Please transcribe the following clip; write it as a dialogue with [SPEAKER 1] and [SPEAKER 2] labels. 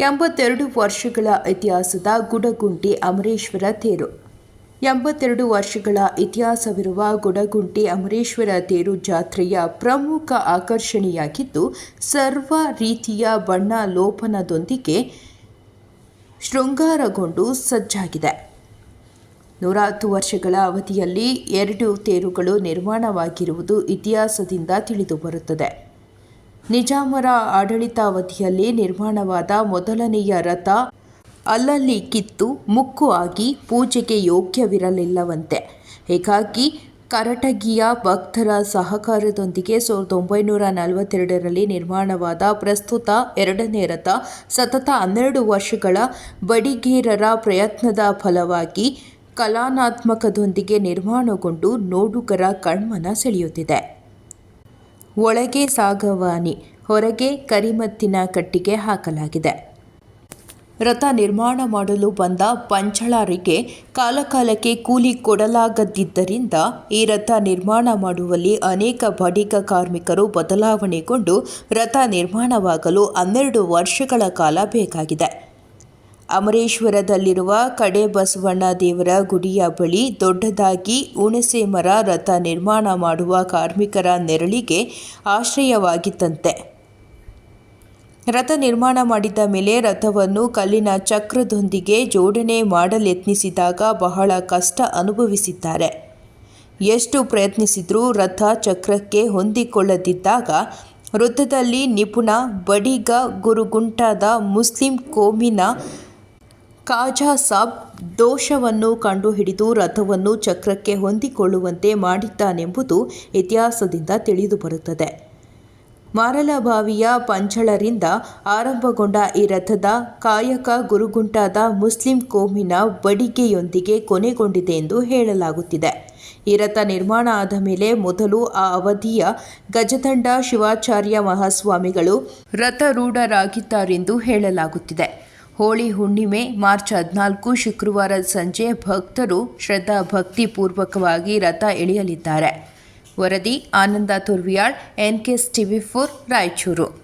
[SPEAKER 1] ಎಂಬತ್ತೆರಡು ವರ್ಷಗಳ ಇತಿಹಾಸದ ಗುಡಗುಂಟಿ ಅಮರೇಶ್ವರ ತೇರು. ಎಂಬತ್ತೆರಡು ವರ್ಷಗಳ ಇತಿಹಾಸವಿರುವ ಗುಡಗುಂಟಿ ಅಮರೇಶ್ವರ ತೇರು ಜಾತ್ರೆಯ ಪ್ರಮುಖ ಆಕರ್ಷಣೆಯಾಗಿದ್ದು, ಸರ್ವ ರೀತಿಯ ಬಣ್ಣ ಲೋಪನದೊಂದಿಗೆ ಶೃಂಗಾರಗೊಂಡು ಸಜ್ಜಾಗಿದೆ. ನೂರ ಹತ್ತು ವರ್ಷಗಳ ಅವಧಿಯಲ್ಲಿ ಎರಡು ತೇರುಗಳು ನಿರ್ಮಾಣವಾಗಿರುವುದು ಇತಿಹಾಸದಿಂದ ತಿಳಿದುಬರುತ್ತದೆ. ನಿಜಾಮರ ಆಡಳಿತಾವಧಿಯಲ್ಲಿ ನಿರ್ಮಾಣವಾದ ಮೊದಲನೆಯ ರಥ ಅಲ್ಲಲ್ಲಿ ಕಿತ್ತು ಮುಕ್ಕು ಆಗಿ ಪೂಜೆಗೆ ಯೋಗ್ಯವಿರಲಿಲ್ಲವಂತೆ. ಹೀಗಾಗಿ ಕರಟಗಿಯ ಭಕ್ತರ ಸಹಕಾರದೊಂದಿಗೆ ಸಾವಿರದ ಒಂಬೈನೂರ ನಲವತ್ತೆರಡರಲ್ಲಿ ನಿರ್ಮಾಣವಾದ ಪ್ರಸ್ತುತ ಎರಡನೇ ರಥ ಸತತ ಹನ್ನೆರಡು ವರ್ಷಗಳ ಬಡಿಗೇರರ ಪ್ರಯತ್ನದ ಫಲವಾಗಿ ಕಲಾನಾತ್ಮಕದೊಂದಿಗೆ ನಿರ್ಮಾಣಗೊಂಡು ನೋಡುಗರ ಕಣ್ಮನ ಸೆಳೆಯುತ್ತಿದೆ. ಒಳಗೆ ಸಾಗವಾನಿ ಹೊರಗೆ ಕರಿಮತ್ತಿನ ಕಟ್ಟಿಗೆ ಹಾಕಲಾಗಿದೆ. ರಥ ನಿರ್ಮಾಣ ಮಾಡಲು ಬಂದ ಪಂಚಳರಿಗೆ ಕಾಲಕಾಲಕ್ಕೆ ಕೂಲಿ ಕೊಡಲಾಗದಿದ್ದರಿಂದ ಈ ರಥ ನಿರ್ಮಾಣ ಮಾಡುವಲ್ಲಿ ಅನೇಕ ಬಡಿಗ ಕಾರ್ಮಿಕರು ಬದಲಾವಣೆಗೊಂಡು ರಥ ನಿರ್ಮಾಣವಾಗಲು ಹನ್ನೆರಡು ವರ್ಷಗಳ ಕಾಲ ಬೇಕಾಗಿದೆ. ಅಮರೇಶ್ವರದಲ್ಲಿರುವ ಕಡೆ ಬಸವಣ್ಣ ದೇವರ ಗುಡಿಯ ಬಳಿ ದೊಡ್ಡದಾಗಿ ಹುಣಸೆ ಮರ ರಥ ನಿರ್ಮಾಣ ಮಾಡುವ ಕಾರ್ಮಿಕರ ನೆರಳಿಗೆ ಆಶ್ರಯವಾಗಿತ್ತಂತೆ. ರಥ ನಿರ್ಮಾಣ ಮಾಡಿದ ಮೇಲೆ ರಥವನ್ನು ಕಲ್ಲಿನ ಚಕ್ರದೊಂದಿಗೆ ಜೋಡಣೆ ಮಾಡಲೆತ್ನಿಸಿದಾಗ ಬಹಳ ಕಷ್ಟ ಅನುಭವಿಸಿದ್ದಾರೆ. ಎಷ್ಟು ಪ್ರಯತ್ನಿಸಿದರೂ ರಥ ಚಕ್ರಕ್ಕೆ ಹೊಂದಿಕೊಳ್ಳದಿದ್ದಾಗ ವೃತ್ತದಲ್ಲಿ ನಿಪುಣ ಬಡಿಗ ಗುರುಗುಂಟಾದ ಮುಸ್ಲಿಂ ಕೋಮಿನ ಖಾಜಾ ಸಾಬ್ ದೋಷವನ್ನು ಕಂಡುಹಿಡಿದು ರಥವನ್ನು ಚಕ್ರಕ್ಕೆ ಹೊಂದಿಕೊಳ್ಳುವಂತೆ ಮಾಡಿದ್ದಾನೆಂಬುದು ಇತಿಹಾಸದಿಂದ ತಿಳಿದುಬರುತ್ತದೆ ಮಾರಲಬಾವಿಯ ಪಂಚಳರಿಂದ ಆರಂಭಗೊಂಡ ಈ ರಥದ ಕಾಯಕ ಗುರುಗುಂಟಾದ ಮುಸ್ಲಿಂ ಕೋಮಿನ ಬಡಿಗೆಯೊಂದಿಗೆ ಕೊನೆಗೊಂಡಿದೆ ಎಂದು ಹೇಳಲಾಗುತ್ತಿದೆ. ಈ ರಥ ನಿರ್ಮಾಣ ಆದ ಮೇಲೆ ಮೊದಲು ಆ ಅವಧಿಯ ಗಜದಂಡ ಶಿವಾಚಾರ್ಯ ಮಹಾಸ್ವಾಮಿಗಳು ರಥರೂಢರಾಗಿದ್ದಾರೆಂದು ಹೇಳಲಾಗುತ್ತಿದೆ. ಹೋಳಿ ಹುಣ್ಣಿಮೆ, ಮಾರ್ಚ್ ಹದಿನಾಲ್ಕು, ಶುಕ್ರವಾರ ಸಂಜೆ ಭಕ್ತರು ಶ್ರದ್ಧಾ ಭಕ್ತಿಪೂರ್ವಕವಾಗಿ ರಥ ಎಳೆಯಲಿದ್ದಾರೆ. ವರದಿ, Anand Turviyal N K TV four, Raichur.